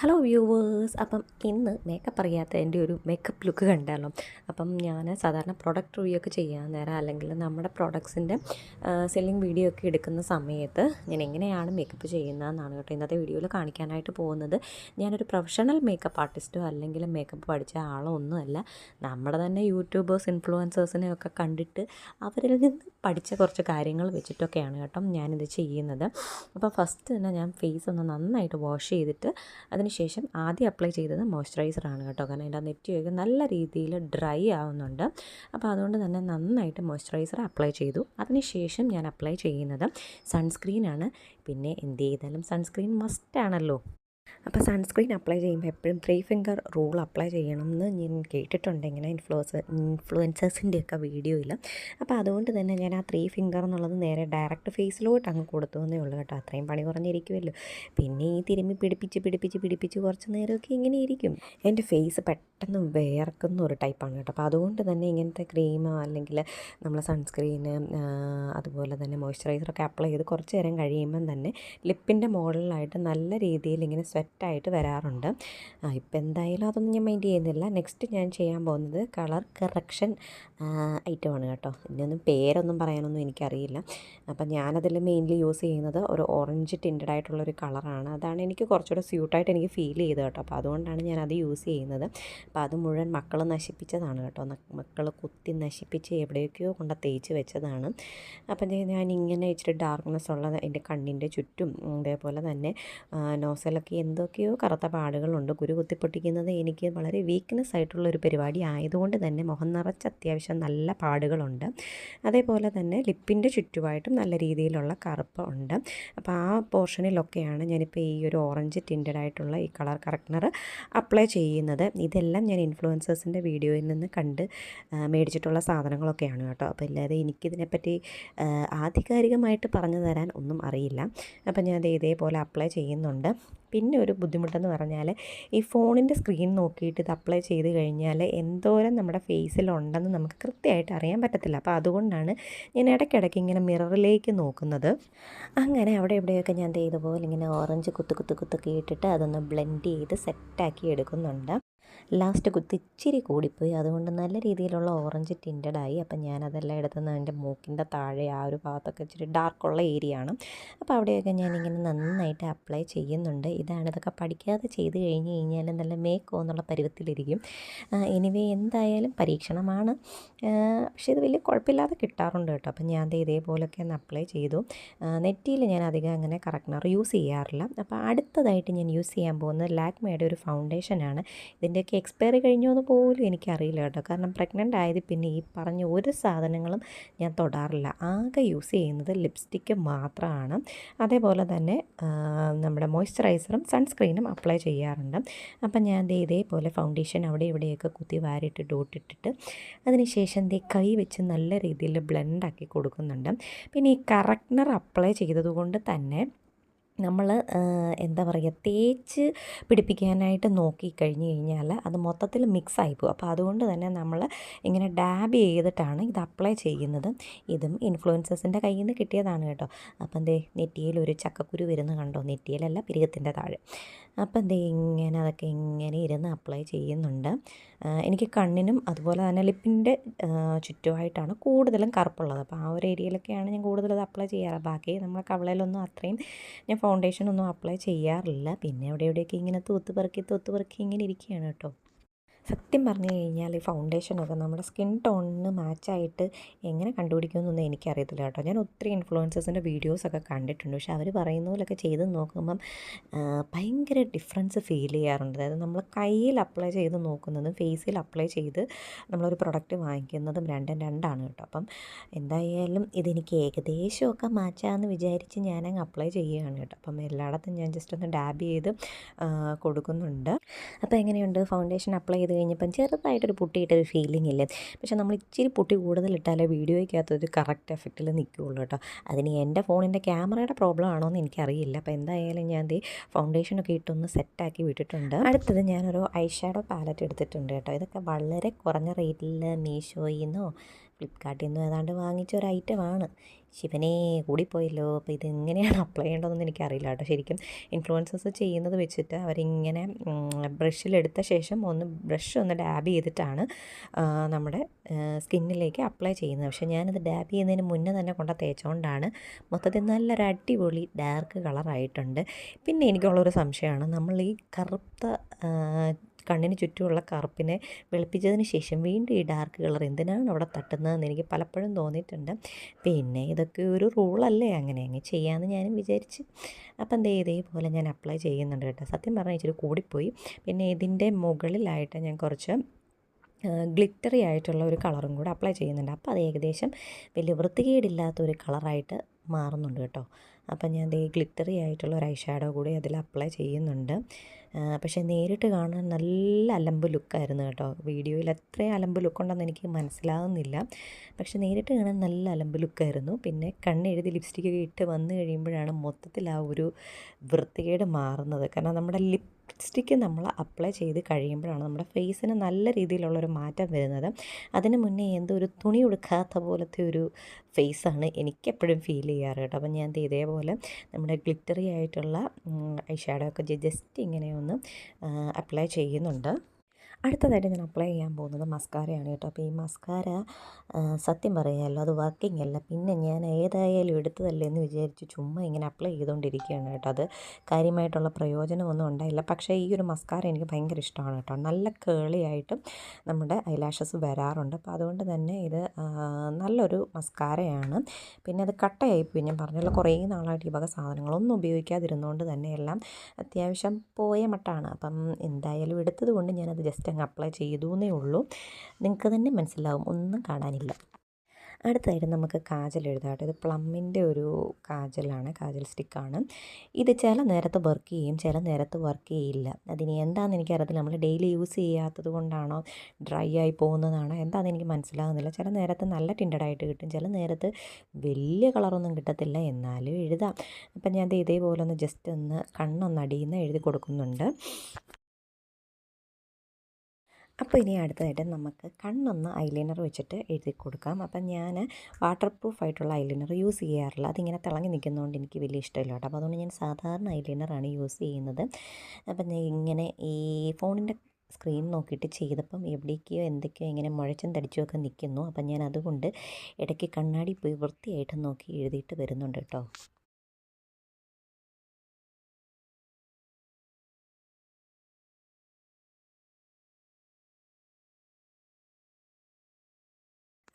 Hello viewers അപ്പം ഇന്ന് makeup അറിയാത്ത എന്റെ ഒരു മേക്കപ്പ് ലുക്ക് കണ്ടല്ലോ. അപ്പം ഞാൻ സാധാരണ പ്രൊഡക്റ്റ് റിവ്യൂ ഒക്കെ ചെയ്യാൻ നേരം അല്ലെങ്കിൽ നമ്മുടെ പ്രൊഡക്ട്സിന്റെ സെല്ലിംഗ് വീഡിയോ ഒക്കെ എടുക്കുന്ന സമയത്ത് ഞാൻ എങ്ങനെയാണ് മേക്കപ്പ് ചെയ്യുന്നതെന്നാണ് കേട്ടോ ഇന്നത്തെ വീഡിയോയിൽ കാണിക്കാനായിട്ട് പോകുന്നത്. ഞാനൊരു പ്രൊഫഷണൽ മേക്കപ്പ് ആർട്ടിസ്റ്റോ അല്ലെങ്കിൽ മേക്കപ്പ് പഠിച്ച ആളോ ഒന്നുമല്ല. നമ്മുടെ തന്നെ യൂട്യൂബേഴ്സ് ഇൻഫ്ലുവൻസേഴ്സിനെ ഒക്കെ കണ്ടിട്ട് അവരിൽ നിന്ന് പഠിച്ച കുറച്ച് കാര്യങ്ങൾ വെച്ചിട്ടൊക്കെയാണ് കേട്ടോ ഞാനിത് ചെയ്യുന്നത്. അപ്പോൾ ഫസ്റ്റ് തന്നെ ഞാൻ ഫേസ് ഒന്ന് നന്നായിട്ട് വാഷ് ചെയ്തിട്ട് അതിനുശേഷം ആദ്യം അപ്ലൈ ചെയ്തത് മോയ്സ്ചറൈസറാണ് കേട്ടോ. കാരണം എന്റെ നെറ്റിയൊക്കെ നല്ല രീതിയിൽ ഡ്രൈ ആവുന്നുണ്ട്. അപ്പോൾ അതുകൊണ്ട് തന്നെ നന്നായിട്ട് മോയ്സ്ചറൈസർ അപ്ലൈ ചെയ്തു. അതിനുശേഷം ഞാൻ അപ്ലൈ ചെയ്യുന്നത് സൺസ്ക്രീനാണ് പിന്നെ എന്ത് ചെയ്താലും സൺസ്ക്രീൻ മസ്റ്റാണല്ലോ അപ്പോൾ സൺസ്ക്രീൻ അപ്ലൈ ചെയ്യുമ്പോൾ എപ്പോഴും ത്രീ ഫിംഗർ റൂൾ അപ്ലൈ ചെയ്യണം എന്ന് ഞാൻ കേട്ടിട്ടുണ്ട് ഇങ്ങനെ ഇൻഫ്ലുവൻസ് ഇൻഫ്ലുവൻസേഴ്സിന്റെയൊക്കെ വീഡിയോയിൽ അപ്പോൾ അതുകൊണ്ട് തന്നെ ഞാൻ ആ ത്രീ ഫിംഗർ എന്നുള്ളത് നേരെ ഡയറക്റ്റ് ഫേസിലോട്ട് അങ്ങ് കൊടുത്തു എന്നേ ഉള്ളൂ കേട്ടോ. അത്രയും പണി കുറഞ്ഞിരിക്കുമല്ലോ. പിന്നെ ഈ തിരുമ്മി പിടിപ്പിച്ച് പിടിപ്പിച്ച് പിടിപ്പിച്ച് കുറച്ച് നേരമൊക്കെ ഇങ്ങനെ ഇരിക്കും. എന്റെ ഫേസ് പെട്ടെന്ന് വേർക്കുന്ന ഒരു ടൈപ്പാണ് കേട്ടോ. അപ്പോൾ അതുകൊണ്ട് തന്നെ ഇങ്ങനത്തെ ക്രീം അല്ലെങ്കിൽ നമ്മൾ സൺസ്ക്രീന് അതുപോലെ തന്നെ മോയ്സ്ചറൈസറൊക്കെ അപ്ലൈ ചെയ്ത് കുറച്ച് നേരം കഴിയുമ്പം തന്നെ ലിപ്പിന്റെ മോഡലായിട്ട് നല്ല രീതിയിൽ ഇങ്ങനെ സ്വെറ്റായിട്ട് വരാറുണ്ട്. ഇപ്പം എന്തായാലും അതൊന്നും ഞാൻ മൈൻഡ് ചെയ്യുന്നില്ല. നെക്സ്റ്റ് ഞാൻ ചെയ്യാൻ പോകുന്നത് കളർ കറക്ഷൻ ഐറ്റമാണ് കേട്ടോ. ഇതിനൊന്നും പേരൊന്നും പറയാനൊന്നും എനിക്കറിയില്ല. അപ്പം ഞാനതിൽ മെയിൻലി യൂസ് ചെയ്യുന്നത് ഒരു ഓറഞ്ച് ടിന്റഡ് ആയിട്ടുള്ളൊരു കളറാണ്. അതാണ് എനിക്ക് കുറച്ചുകൂടെ സ്യൂട്ടായിട്ട് എനിക്ക് ഫീൽ ചെയ്തത് കേട്ടോ. അപ്പോൾ അതുകൊണ്ടാണ് ഞാൻ അത് യൂസ് ചെയ്യുന്നത്. അപ്പോൾ അത് മുഴുവൻ മക്കൾ നശിപ്പിച്ചതാണ് കേട്ടോ. മക്കൾ കുത്തി നശിപ്പിച്ച് എവിടെയൊക്കെയോ കൊണ്ട് തേച്ച് വെച്ചതാണ്. അപ്പം ഞാൻ ഇങ്ങനെ ഇച്ചിരി ഡാർക്ക്നെസ് ഉള്ള എന്റെ കണ്ണിന്റെ ചുറ്റും അതേപോലെ തന്നെ നോസലൊക്കെ എന്തൊക്കെയോ കറുത്ത പാടുകളുണ്ട്. കുരു കുത്തിപ്പൊട്ടിക്കുന്നത് എനിക്ക് വളരെ വീക്ക്നെസ് ആയിട്ടുള്ള ഒരു പരിപാടി ആയതുകൊണ്ട് തന്നെ മുഖം നിറച്ച് അത്യാവശ്യം നല്ല പാടുകളുണ്ട്. അതേപോലെ തന്നെ ലിപ്പിന്റെ ചുറ്റുമായിട്ടും നല്ല രീതിയിലുള്ള കറുപ്പ് ഉണ്ട്. അപ്പോൾ ആ പോർഷനിലൊക്കെയാണ് ഞാനിപ്പോൾ ഈ ഒരു ഓറഞ്ച് ടിന്റഡ് ആയിട്ടുള്ള ഈ കളർ കറക്നർ അപ്ലൈ ചെയ്യുന്നത്. ഇതെല്ലാം ഞാൻ ഇൻഫ്ലുവൻസേഴ്സിന്റെ വീഡിയോയിൽ നിന്ന് കണ്ട് മേടിച്ചിട്ടുള്ള സാധനങ്ങളൊക്കെയാണ് കേട്ടോ. അപ്പോൾ ഇല്ലാതെ എനിക്കിതിനെപ്പറ്റി ആധികാരികമായിട്ട് പറഞ്ഞു തരാൻ ഒന്നും അറിയില്ല. അപ്പോൾ ഞാൻ ഇതേപോലെ അപ്ലൈ ചെയ്യുന്നുണ്ട്. പിന്നെ ഒരു ബുദ്ധിമുട്ടെന്ന് പറഞ്ഞാൽ ഈ ഫോണിന്റെ സ്ക്രീൻ നോക്കിയിട്ട് ഇത് അപ്ലൈ ചെയ്ത് കഴിഞ്ഞാൽ എന്തോരം നമ്മുടെ ഫേസിലുണ്ടെന്ന് നമുക്ക് കൃത്യമായിട്ട് അറിയാൻ പറ്റത്തില്ല. അപ്പോൾ അതുകൊണ്ടാണ് ഞാൻ ഇടയ്ക്കിടയ്ക്ക് ഇങ്ങനെ മിററിലേക്ക് നോക്കുന്നത്. അങ്ങനെ അവിടെ എവിടെയൊക്കെ ഞാൻ ഇതുപോലെ ഇങ്ങനെ ഓറഞ്ച് കുത്തു കുത്തു കുത്തൊക്കെ ഇട്ടിട്ട് അതൊന്ന് ബ്ലെൻഡ് ചെയ്ത് സെറ്റാക്കി എടുക്കുന്നുണ്ട്. ലാസ്റ്റ് കുത്തി ഇച്ചിരി കൂടിപ്പോയി. അതുകൊണ്ട് നല്ല രീതിയിലുള്ള ഓറഞ്ച് ടിന്റഡായി അപ്പം ഞാനതെല്ലാം എടുത്തുനിന്ന് എന്റെ മൂക്കിന്റെ താഴെ ആ ഒരു ഭാഗത്തൊക്കെ ഇച്ചിരി ഡാർക്കുള്ള ഏരിയ ആണ്. അപ്പോൾ അവിടെയൊക്കെ ഞാനിങ്ങനെ നന്നായിട്ട് അപ്ലൈ ചെയ്യുന്നുണ്ട്. ഇതാണ് ഇതൊക്കെ പഠിക്കാതെ ചെയ്ത് കഴിഞ്ഞ് കഴിഞ്ഞാൽ നല്ല മേക്കോ എന്നുള്ള പരുവത്തിലിരിക്കും. എനിവേ എന്തായാലും പരീക്ഷണമാണ്. പക്ഷേ ഇത് വലിയ കുഴപ്പമില്ലാതെ കിട്ടാറുണ്ട് കേട്ടോ. അപ്പം ഞാൻ ഇതേപോലൊക്കെ ഒന്ന് അപ്ലൈ ചെയ്തു. നെറ്റിയിൽ ഞാൻ അധികം അങ്ങനെ കറക്നർ യൂസ് ചെയ്യാറില്ല. അപ്പോൾ അടുത്തതായിട്ട് ഞാൻ യൂസ് ചെയ്യാൻ പോകുന്നത് ലാക്മയുടെ ഒരു ഫൗണ്ടേഷനാണ് ഇതിന്റെയൊക്കെ എക്സ്പയറി കഴിഞ്ഞോ എന്ന് പോലും എനിക്കറിയില്ല കേട്ടോ. കാരണം പ്രഗ്നന്റ് ആയത് പിന്നെ ഈ പറഞ്ഞ ഒരു സാധനങ്ങളും ഞാൻ തൊടാറില്ല. ആകെ യൂസ് ചെയ്യുന്നത് ലിപ്സ്റ്റിക്ക് മാത്രമാണ്. അതേപോലെ തന്നെ നമ്മുടെ മോയ്സ്ചറൈസറും സൺസ്ക്രീനും അപ്ലൈ ചെയ്യാറുണ്ട്. അപ്പം ഞാൻ ദേ ഇതേപോലെ ഫൗണ്ടേഷൻ അവിടെ ഇവിടെയൊക്കെ കുത്തി വാരിയിട്ട് ഡോട്ടിട്ടിട്ട് അതിനുശേഷം ദേ കൈ വെച്ച് നല്ല രീതിയിൽ ബ്ലെൻഡാക്കി കൊടുക്കുന്നുണ്ട്. പിന്നെ ഈ കറക്നർ അപ്ലൈ ചെയ്തതുകൊണ്ട് തന്നെ നമ്മൾ എന്താ പറയുക തേച്ച് പിടിപ്പിക്കാനായിട്ട് നോക്കി കഴിഞ്ഞ് കഴിഞ്ഞാൽ അത് മൊത്തത്തിൽ മിക്സ് പോകും. അപ്പോൾ അതുകൊണ്ട് തന്നെ നമ്മൾ ഇങ്ങനെ ഡാബ് ചെയ്തിട്ടാണ് ഇത് അപ്ലൈ ചെയ്യുന്നത്. ഇതും ഇൻഫ്ലുവൻസേഴ്സിന്റെ കയ്യിൽ നിന്ന് കിട്ടിയതാണ് കേട്ടോ. അപ്പം എന്തേ നെറ്റിയിൽ ഒരു ചക്കക്കുരു വരുന്ന കണ്ടോ? നെറ്റിയിലല്ല പിരികത്തിന്റെ താഴെ. അപ്പം ദേ ഇങ്ങനെ അതൊക്കെ ഇങ്ങനെ ഇരുന്ന് അപ്ലൈ ചെയ്യുന്നുണ്ട്. എനിക്ക് കണ്ണിനും അതുപോലെ തന്നെ ലിപ്പിന്റെ ചുറ്റുമായിട്ടാണ് കൂടുതലും കറുപ്പുള്ളത്. അപ്പോൾ ആ ഒരു ഏരിയയിലൊക്കെയാണ് ഞാൻ കൂടുതലത് അപ്ലൈ ചെയ്യാറ്. ബാക്കി നമ്മളെ കവളയിലൊന്നും അത്രയും ഞാൻ ഫൗണ്ടേഷനൊന്നും അപ്ലൈ ചെയ്യാറില്ല. പിന്നെ എവിടെ എവിടെയൊക്കെ ഇങ്ങനെ തൂത്ത് പെറുക്കി തൂത്ത് പെറുക്കി ഇങ്ങനെ ഇരിക്കുകയാണ് കേട്ടോ. സത്യം പറഞ്ഞു കഴിഞ്ഞാൽ ഈ ഫൗണ്ടേഷനൊക്കെ നമ്മുടെ സ്കിൻ ടോണിന് മാച്ചായിട്ട് എങ്ങനെ കണ്ടുപിടിക്കുമെന്നൊന്നും എനിക്കറിയത്തില്ല കേട്ടോ. ഞാൻ ഒത്തിരി ഇൻഫ്ലുവൻസേഴ്സിന്റെ വീഡിയോസൊക്കെ കണ്ടിട്ടുണ്ട്. പക്ഷേ അവർ പറയുന്ന പോലെയൊക്കെ ചെയ്ത് നോക്കുമ്പം ഭയങ്കര ഡിഫറൻസ് ഫീൽ ചെയ്യാറുണ്ട്. അതായത് നമ്മൾ കയ്യിൽ അപ്ലൈ ചെയ്ത് നോക്കുന്നതും ഫേസിൽ അപ്ലൈ ചെയ്ത് നമ്മളൊരു പ്രൊഡക്റ്റ് വാങ്ങിക്കുന്നതും രണ്ടും രണ്ടാണ് കേട്ടോ. അപ്പം എന്തായാലും ഇതെനിക്ക് ഏകദേശമൊക്കെ മാച്ചാന്ന് വിചാരിച്ച് ഞാനങ്ങ് അപ്ലൈ ചെയ്യുകയാണ് കേട്ടോ. അപ്പം എല്ലായിടത്തും ഞാൻ ജസ്റ്റ് ഒന്ന് ഡാബ് ചെയ്ത് കൊടുക്കുന്നുണ്ട്. അപ്പോൾ എങ്ങനെയുണ്ട്? ഫൗണ്ടേഷൻ അപ്ലൈ ചെയ്ത് കഴിഞ്ഞപ്പം ചെറുതായിട്ടൊരു പൊട്ടിയിട്ടൊരു ഫീലിംഗ് ഇല്ല? പക്ഷേ നമ്മൾ ഇച്ചിരി പൊട്ടി കൂടുതലിട്ടാലേ വീഡിയോയ്ക്കകത്ത് ഒരു കറക്റ്റ് എഫക്റ്റിൽ നിൽക്കുകയുള്ളൂ കേട്ടോ. അതിന് എന്റെ ഫോണിന്റെ ക്യാമറയുടെ പ്രോബ്ലം ആണോ എന്ന് എനിക്കറിയില്ല. അപ്പോൾ എന്തായാലും ഞാൻ ദേ ഫൗണ്ടേഷനൊക്കെ ഇട്ടൊന്ന് സെറ്റാക്കി വിട്ടിട്ടുണ്ട്. അടുത്തത് ഞാനൊരു ഐ ഷാഡോ പാലറ്റ് എടുത്തിട്ടുണ്ട് കേട്ടോ. ഇതൊക്കെ വളരെ കുറഞ്ഞ റേറ്റിൽ മീഷോയിൽ നിന്നോ ഫ്ലിപ്കാർട്ടിൽ നിന്ന് ഏതാണ്ട് വാങ്ങിച്ച ഒരു ഐറ്റമാണ്. ശിവനെ കൂടിപ്പോയല്ലോ. അപ്പോൾ ഇതെങ്ങനെയാണ് അപ്ലൈ ചെയ്യേണ്ടതെന്ന് എനിക്കറിയില്ല കേട്ടോ. ശരിക്കും ഇൻഫ്ലുവൻസസ് ചെയ്യുന്നത് വെച്ചിട്ട് അവരിങ്ങനെ ബ്രഷിലെടുത്ത ശേഷം ഒന്ന് ബ്രഷ് ഒന്ന് ഡാബ് ചെയ്തിട്ടാണ് നമ്മുടെ സ്കിന്നിലേക്ക് അപ്ലൈ ചെയ്യുന്നത്. പക്ഷേ ഞാനത് ഡാബ് ചെയ്യുന്നതിന് മുന്നേ തന്നെ കൊണ്ട് തേച്ചുകൊണ്ടാണ് മൊത്തത്തിൽ നല്ലൊരു അടിപൊളി ഡാർക്ക് കളറായിട്ടുണ്ട് പിന്നെ എനിക്കുള്ളൊരു സംശയമാണ്. നമ്മൾ ഈ കറുത്ത കണ്ണിന് ചുറ്റുമുള്ള കറുപ്പിനെ വെളുപ്പിച്ചതിന് ശേഷം വീണ്ടും ഈ ഡാർക്ക് കളർ എന്തിനാണ് അവിടെ തട്ടുന്നതെന്ന് എനിക്ക് പലപ്പോഴും തോന്നിയിട്ടുണ്ട്. പിന്നെ ഇതൊക്കെ ഒരു റൂളല്ലേ അങ്ങനെ അങ്ങ് ചെയ്യാമെന്ന് ഞാനും വിചാരിച്ച്. അപ്പം എന്തേ ഇതേപോലെ ഞാൻ അപ്ലൈ ചെയ്യുന്നുണ്ട് കേട്ടോ. സത്യം പറഞ്ഞാൽ ഇച്ചിരി കൂടിപ്പോയി. പിന്നെ ഇതിന്റെ മുകളിലായിട്ട് ഞാൻ കുറച്ച് ഗ്ലിറ്ററി ആയിട്ടുള്ള ഒരു കളറും കൂടെ അപ്ലൈ ചെയ്യുന്നുണ്ട്. അപ്പോൾ അത് ഏകദേശം വലിയ വൃത്തികേടില്ലാത്ത ഒരു കളറായിട്ട് മാറുന്നുണ്ട് കേട്ടോ. അപ്പം ഞാൻ ദേ ഗ്ലിറ്ററി ആയിട്ടുള്ള ഒരു ഐ ഷാഡോ കൂടി അതിൽ അപ്ലൈ ചെയ്യുന്നുണ്ട്. പക്ഷേ നേരിട്ട് കാണാൻ നല്ല അലമ്പ് ലുക്കായിരുന്നു കേട്ടോ. വീഡിയോയിൽ എത്രയും അലമ്പ് ലുക്കുണ്ടെന്ന് എനിക്ക് മനസ്സിലാകുന്നില്ല പക്ഷെ നേരിട്ട് കാണാൻ നല്ല അലമ്പ് ലുക്കായിരുന്നു. പിന്നെ കണ്ണെഴുതി ലിപ്സ്റ്റിക്കൊക്കെ ഇട്ട് വന്നു കഴിയുമ്പോഴാണ് മൊത്തത്തിൽ ആ ഒരു വൃത്തികേട് മാറുന്നത്. കാരണം നമ്മുടെ ലിപ് ലിപ്സ്റ്റിക്ക് നമ്മൾ അപ്ലൈ ചെയ്ത് കഴിയുമ്പോഴാണ് നമ്മുടെ ഫേസിന് നല്ല രീതിയിലുള്ളൊരു മാറ്റം വരുന്നത്. അതിന് മുന്നേ എന്തോ ഒരു തുണി ഉടുക്കാത്ത പോലത്തെ ഒരു ഫേസാണ് എനിക്കെപ്പോഴും ഫീൽ ചെയ്യാറ് കേട്ടോ. അപ്പം ഞാൻ ഇതേപോലെ നമ്മുടെ ഗ്ലിറ്ററി ആയിട്ടുള്ള ഐ ഷാഡോ ഒക്കെ ജസ്റ്റ് ഇങ്ങനെ ഒന്ന് അപ്ലൈ ചെയ്യുന്നുണ്ട്. അടുത്തതായിട്ട് ഞാൻ അപ്ലൈ ചെയ്യാൻ പോകുന്നത് മസ്കാരയാണ് കേട്ടോ. അപ്പോൾ ഈ മസ്കാര സത്യം പറയാമല്ലോ അത് വർക്കിംഗ് അല്ല. പിന്നെ ഞാൻ ഏതായാലും എടുത്തതല്ലേ എന്ന് വിചാരിച്ച് ചുമ്മാ ഇങ്ങനെ അപ്ലൈ ചെയ്തുകൊണ്ടിരിക്കുകയാണ് കേട്ടോ. അത് കാര്യമായിട്ടുള്ള പ്രയോജനമൊന്നും ഉണ്ടായില്ല. പക്ഷേ ഈ ഒരു മസ്കാര എനിക്ക് ഭയങ്കര ഇഷ്ടമാണ് കേട്ടോ. നല്ല കേളിയായിട്ടും നമ്മുടെ ഐലാഷസ് വരാറുണ്ട്. അപ്പോൾ അതുകൊണ്ട് തന്നെ ഇത് നല്ലൊരു മസ്കാരയാണ് പിന്നെ അത് കട്ടയായി കട്ടയായിപ്പോയി ഞാൻ പറഞ്ഞല്ലോ കുറേ നാളായിട്ട് ഈ വക സാധനങ്ങളൊന്നും ഉപയോഗിക്കാതിരുന്നുകൊണ്ട് തന്നെ എല്ലാം അത്യാവശ്യം പോയ മട്ടാണ്. അപ്പം എന്തായാലും എടുത്തത് കൊണ്ട് ഞാനത് ജസ്റ്റ് അങ്ങ് അപ്ലൈ ചെയ്തു എന്നേ ഉള്ളൂ. നിങ്ങൾക്ക് തന്നെ മനസ്സിലാവും. ഒന്നും കാണാനില്ല. അടുത്തായിട്ട് നമുക്ക് കാജൽ എഴുതാം ഇത് പ്ലമ്മിന്റെ ഒരു കാജലാണ്. കാജൽ സ്റ്റിക്കാണ്. ഇത് ചില നേരത്ത് വർക്ക് ചെയ്യും ചില നേരത്ത് വർക്ക് ചെയ്യില്ല. അതിന് എന്താണെന്ന് എനിക്കറിയത്തില്ല. നമ്മൾ ഡെയിലി യൂസ് ചെയ്യാത്തത് കൊണ്ടാണോ ഡ്രൈ ആയി പോകുന്നതാണോ എന്താണെന്ന് എനിക്ക് മനസ്സിലാകുന്നില്ല ചില നേരത്ത് നല്ല ടിൻഡഡായിട്ട് കിട്ടും. ചില നേരത്ത് വലിയ കളറൊന്നും കിട്ടത്തില്ല. എന്നാലും എഴുതാം. അപ്പം ഞാൻ ഇതേപോലെ ഒന്ന് ജസ്റ്റ് ഒന്ന് കണ്ണൊന്ന് അടിയുന്ന എഴുതി കൊടുക്കുന്നുണ്ട്. അപ്പോൾ ഇനി അടുത്തതായിട്ട് നമുക്ക് കണ്ണൊന്ന് ഐലൈനർ വെച്ചിട്ട് എഴുതി കൊടുക്കാം. അപ്പം ഞാൻ വാട്ടർ പ്രൂഫ് ആയിട്ടുള്ള ഐലൈനർ യൂസ് ചെയ്യാറില്ല. അതിങ്ങനെ തിളങ്ങി നിൽക്കുന്നതുകൊണ്ട് എനിക്ക് വലിയ ഇഷ്ടമില്ല കേട്ടോ. അപ്പോൾ അതുകൊണ്ട് ഞാൻ സാധാരണ ഐലൈനറാണ് യൂസ് ചെയ്യുന്നത്. അപ്പം ഇങ്ങനെ ഈ ഫോണിന്റെ സ്ക്രീൻ നോക്കിയിട്ട് ചെയ്തപ്പം എവിടേക്കോ എന്തൊക്കെയോ ഇങ്ങനെ മുഴച്ചും തടിച്ചും ഒക്കെ നിൽക്കുന്നു. അപ്പം ഞാൻ അതുകൊണ്ട് ഇടയ്ക്ക് കണ്ണാടി പോയി വൃത്തിയായിട്ട് നോക്കി എഴുതിയിട്ട് വരുന്നുണ്ട് കേട്ടോ.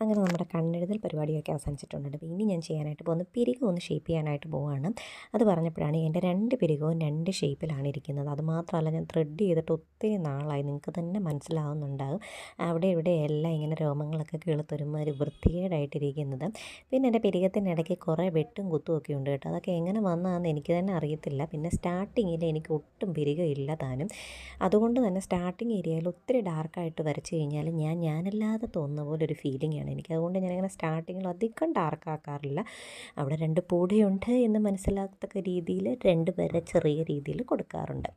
അങ്ങനെ നമ്മുടെ കണ്ണെഴുതൽ പരിപാടിയൊക്കെ അവസാനിച്ചിട്ടുണ്ട് അപ്പോൾ ഇനി ഞാൻ ചെയ്യാനായിട്ട് പോകുന്നത് പിരിക് ഒന്ന് ഷേപ്പ് ചെയ്യാനായിട്ട് പോവുകയാണ് അത് പറഞ്ഞപ്പോഴാണ് എന്റെ രണ്ട് പിരികവും രണ്ട് ഷേപ്പിലാണ് ഇരിക്കുന്നത്. അതുമാത്രമല്ല ഞാൻ ത്രെഡ് ചെയ്തിട്ട് ഒത്തിരി നാളായി. നിങ്ങൾക്ക് തന്നെ മനസ്സിലാവുന്നുണ്ടാകും അവിടെ ഇവിടെ എല്ലാം ഇങ്ങനെ രോമങ്ങളൊക്കെ കിളുത്തൊരുമാതിരി വൃത്തികേടായിട്ടിരിക്കുന്നത്. പിന്നെ എന്റെ പിരികത്തിനിടയ്ക്ക് കുറേ വെട്ടും കുത്തും ഒക്കെ ഉണ്ട് കേട്ടോ. അതൊക്കെ എങ്ങനെ വന്നതാണെന്ന് എനിക്ക് തന്നെ അറിയത്തില്ല. പിന്നെ സ്റ്റാർട്ടിങ്ങിൽ എനിക്ക് ഒട്ടും പിരികയില്ല താനും. അതുകൊണ്ട് തന്നെ സ്റ്റാർട്ടിങ് ഏരിയയിൽ ഒത്തിരി ഡാർക്കായിട്ട് വരച്ച് കഴിഞ്ഞാൽ ഞാൻ ഞാനല്ലാതെ തോന്നുന്ന പോലെ ഒരു ഫീലിംഗ് തന്നെയാണ്. എനിക്ക് അതുകൊണ്ട് ഞാനിങ്ങനെ സ്റ്റാർട്ടിങ്ങിൽ അധികം ഡാർക്കാക്കാറില്ല അവിടെ രണ്ട് പൂടയുണ്ട് എന്ന് മനസ്സിലാക്കത്തക്ക രീതിയിൽ രണ്ട് പേരെ ചെറിയ രീതിയിൽ കൊടുക്കാറുണ്ട്.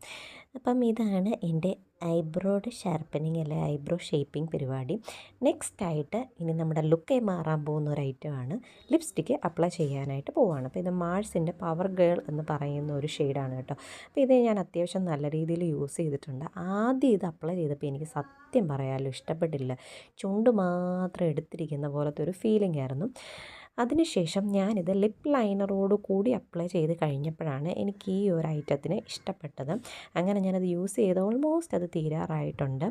അപ്പം ഇതാണ് എന്റെ ഐബ്രോയുടെ ഷാർപ്പനിങ് അല്ലെ ഐബ്രോ ഷേപ്പിംഗ് പരിപാടി. നെക്സ്റ്റ് ആയിട്ട് ഇനി നമ്മുടെ ലുക്ക് മാറാൻ പോകുന്ന ഒരു ഐറ്റമാണ് ലിപ്സ്റ്റിക്ക് അപ്ലൈ ചെയ്യാനായിട്ട് പോവുകയാണ് അപ്പോൾ ഇത് മാഴ്സിന്റെ പവർ ഗേൾ എന്ന് പറയുന്ന ഒരു ഷെയ്ഡാണ് കേട്ടോ. അപ്പോൾ ഇത് ഞാൻ അത്യാവശ്യം നല്ല രീതിയിൽ യൂസ് ചെയ്തിട്ടുണ്ട്. ആദ്യം ഇത് അപ്ലൈ ചെയ്തപ്പോൾ എനിക്ക് സത്യം പറയാമല്ലോ ഇഷ്ടപ്പെട്ടില്ല. ചുണ്ട് മാത്രം എടുത്തിരിക്കുന്ന പോലത്തെ ഒരു ഫീലിംഗ് ആയിരുന്നു. അതിനുശേഷം ഞാനിത് ലിപ് ലൈനറോട് കൂടി അപ്ലൈ ചെയ്ത് കഴിഞ്ഞപ്പോഴാണ് എനിക്ക് ഈ ഒരു ഐറ്റത്തിന് ഇഷ്ടപ്പെട്ടത്. അങ്ങനെ ഞാനത് യൂസ് ചെയ്ത് ഓൾമോസ്റ്റ് അത് തീരാറായിട്ടുണ്ട്.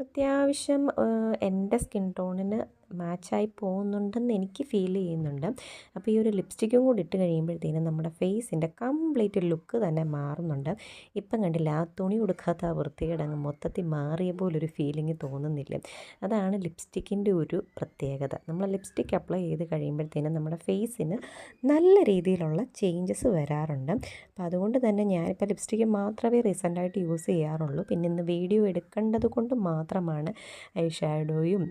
അത്യാവശ്യം എന്റെ സ്കിൻ ടോണിന് മാച്ചായി പോകുന്നുണ്ടെന്ന് എനിക്ക് ഫീൽ ചെയ്യുന്നുണ്ട്. അപ്പോൾ ഈ ഒരു ലിപ്സ്റ്റിക്കും കൂടി ഇട്ട് കഴിയുമ്പോഴത്തേനും നമ്മുടെ ഫേസിന്റെ കംപ്ലീറ്റ് ലുക്ക് തന്നെ മാറുന്നുണ്ട്. ഇപ്പം കണ്ടില്ല ആ തുണി കൊടുക്കാത്ത ആ വൃത്തികേടങ്ങ് മൊത്തത്തിൽ മാറിയ പോലൊരു ഫീലിംഗ് തോന്നുന്നില്ല. അതാണ് ലിപ്സ്റ്റിക്കിന്റെ ഒരു പ്രത്യേകത. നമ്മൾ ലിപ്സ്റ്റിക് അപ്ലൈ ചെയ്ത് കഴിയുമ്പോഴത്തേനും നമ്മുടെ ഫേസിന് നല്ല രീതിയിലുള്ള ചേഞ്ചസ് വരാറുണ്ട്. അപ്പോൾ അതുകൊണ്ട് തന്നെ ഞാനിപ്പോൾ ലിപ്സ്റ്റിക്ക് മാത്രമേ റീസെന്റായിട്ട് യൂസ് ചെയ്യാറുള്ളൂ. പിന്നെ ഇന്ന് വീഡിയോ എടുക്കേണ്ടത് കൊണ്ട് മാത്രമാണ് ഐ ഷാഡോയും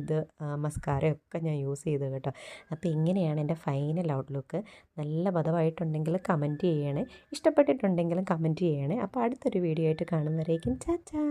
ഇത് മസ്കാരയൊക്കെ ഞാൻ യൂസ് ചെയ്തു കേട്ടോ. അപ്പോൾ ഇങ്ങനെയാണ് എന്റെ ഫൈനൽ ഔട്ട്ലുക്ക്. നല്ല പദമായിട്ടുണ്ടെങ്കിൽ കമന്റ് ചെയ്യണേ. ഇഷ്ടപ്പെട്ടിട്ടുണ്ടെങ്കിലും കമന്റ് ചെയ്യണേ. അപ്പോൾ അടുത്തൊരു വീഡിയോ ആയിട്ട് കാണുന്നവരേക്കും ചാച്ചാ